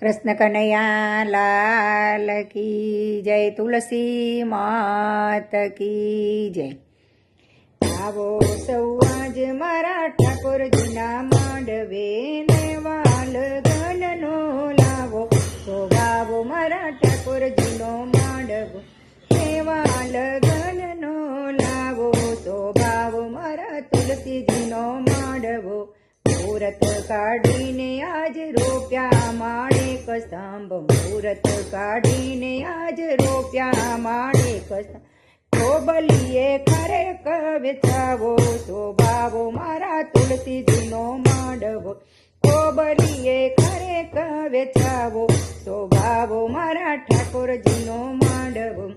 કૃષ્ણ કનૈયા લાલ કી જય, તુલસી માત કી જય. આવો સૌ આજ મારા ઠાકોરજીના માંડવે ને વાલ ગનનો લાવો. શોભાવો મારા ઠાકોરજીનો માંડવો. ને વાલ ગનનો લાવો. શોભાવો મારા તુલસીજીનો માંડવો. મુહૂર્ત કાઢીને આજ રોપ્યા માણેક સ્તંભ. મુહૂર્ત કાઢીને આજ રોપ્યા માણેક સ્તંભ. ચોબલીએ ખરે કવેચાવો શોભાવો મારા તુલસીજીનો માંડવો. કોબલીએ ખરે કવેચાવો શોભાવો મારા ઠાકોરજીનો માંડવો.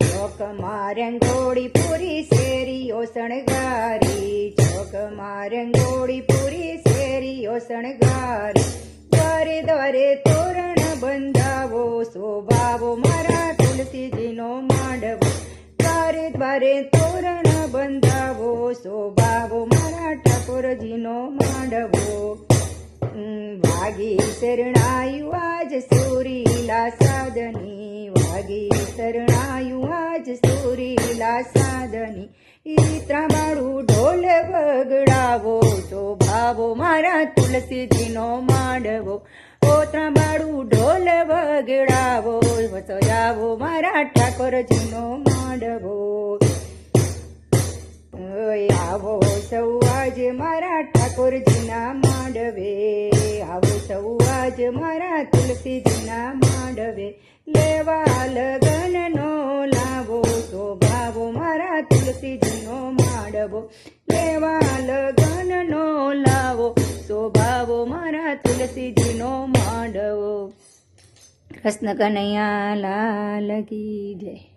ચોકમાં રંગોળી પૂરી શેરીઓ શણગારી રંગોળી પૂરી શેરીઓ શણગાર. દ્વારે દ્વારે તોરણ બંધાવો શોભાવો મારા તુલસીજીનો માંડવો. દ્વારે દ્વારે તોરણ બંધાવો શોભાવો મારા ઠાકોરજીનો માંડવો. વાગી શરણાયું આજ સુરીલા સાધની. વાગી શરણાયું આજ સુરીલા સાધની. ઈ ત્રામાળું ઢોલ વગડાવો તો ભાવો મારા તુલસીજીનો માંડવો. ઓ ત્રામાળું ઢોલ વગડાવો સજાવો મારા ઠાકોરજીનો માંડવો. આવો સૌ આજે મારા ઠાકોરજીના માંડવે. તુલસીજીના માંડવે. લેવા લગનનો લાવો શોભાવો મારા તુલસીજીનો માંડવો. લેવા લગનનો લાવો શોભાવો મારા તુલસીજીનો માંડવો. કૃષ્ણ કનૈયા લાલ કી જય.